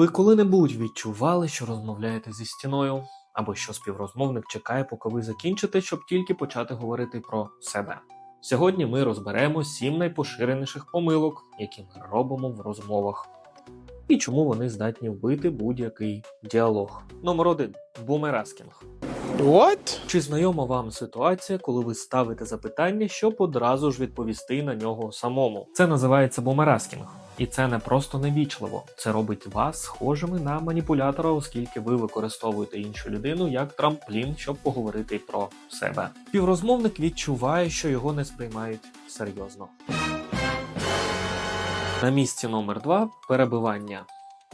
Ви коли-небудь відчували, що розмовляєте зі стіною, або що співрозмовник чекає, поки ви закінчите, щоб тільки почати говорити про себе. Сьогодні ми розберемо сім найпоширеніших помилок, які ми робимо в розмовах, і чому вони здатні вбити будь-який діалог. Номер один бумераскінг. What? Чи знайома вам ситуація, коли ви ставите запитання, щоб одразу ж відповісти на нього самому? Це називається бумераскінг. І це не просто невічливо, це робить вас схожими на маніпулятора, оскільки ви використовуєте іншу людину як трамплін, щоб поговорити про себе. Співрозмовник відчуває, що його не сприймають серйозно. На місці номер 2 перебивання.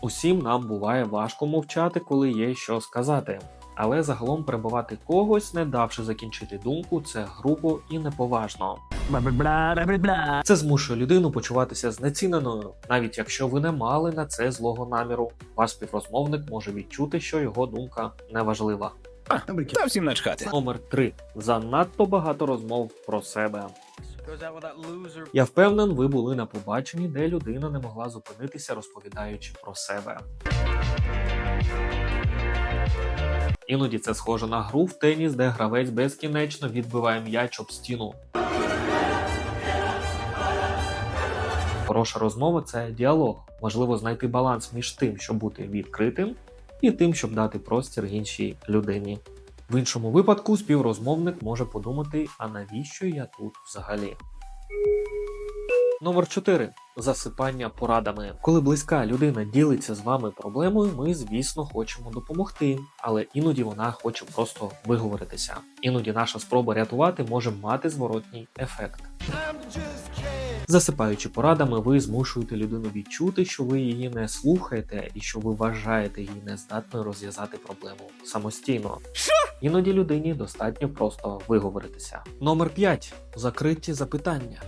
Усім нам буває важко мовчати, коли є що сказати. Але загалом перебивати когось, не давши закінчити думку, це грубо і неповажно. Це змушує людину почуватися знеціненою, навіть якщо ви не мали на це злого наміру. Ваш співрозмовник може відчути, що його думка неважлива. Та всім начхати. Номер 3. Занадто багато розмов про себе. Я впевнен, ви були на побаченні, де людина не могла зупинитися, розповідаючи про себе. Іноді це схоже на гру в теніс, де гравець безкінечно відбиває м'яч об стіну. Хороша розмова це діалог. Важливо знайти баланс між тим, щоб бути відкритим, і тим, щоб дати простір іншій людині. В іншому випадку співрозмовник може подумати, а навіщо я тут взагалі? Номер 4. Засипання порадами. Коли близька людина ділиться з вами проблемою, ми, звісно, хочемо допомогти, але іноді вона хоче просто виговоритися. Іноді наша спроба рятувати може мати зворотній ефект. Засипаючи порадами, ви змушуєте людину відчути, що ви її не слухаєте і що ви вважаєте її нездатною розв'язати проблему самостійно. Іноді людині достатньо просто виговоритися. Номер 5. Закриті запитання.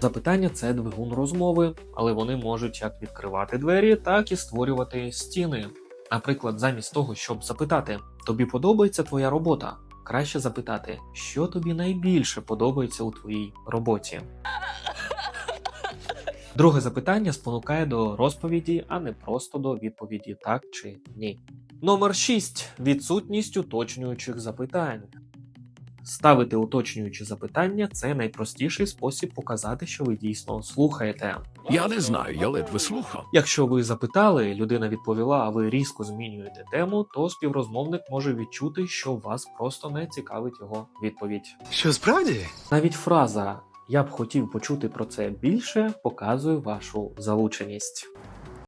Запитання це двигун розмови, але вони можуть як відкривати двері, так і створювати стіни. Наприклад, замість того, щоб запитати, тобі подобається твоя робота, краще запитати, що тобі найбільше подобається у твоїй роботі. Друге запитання спонукає до розповіді, а не просто до відповіді так чи ні. Номер 6. Відсутність уточнюючих запитань. Ставити уточнюючі запитання це найпростіший спосіб показати, що ви дійсно слухаєте. Я не знаю, я ледве слухав. Якщо ви запитали, людина відповіла, а ви різко змінюєте тему, то співрозмовник може відчути, що вас просто не цікавить його відповідь. Що справді? Навіть фраза Я б хотів почути про це більше Показую вашу залученість.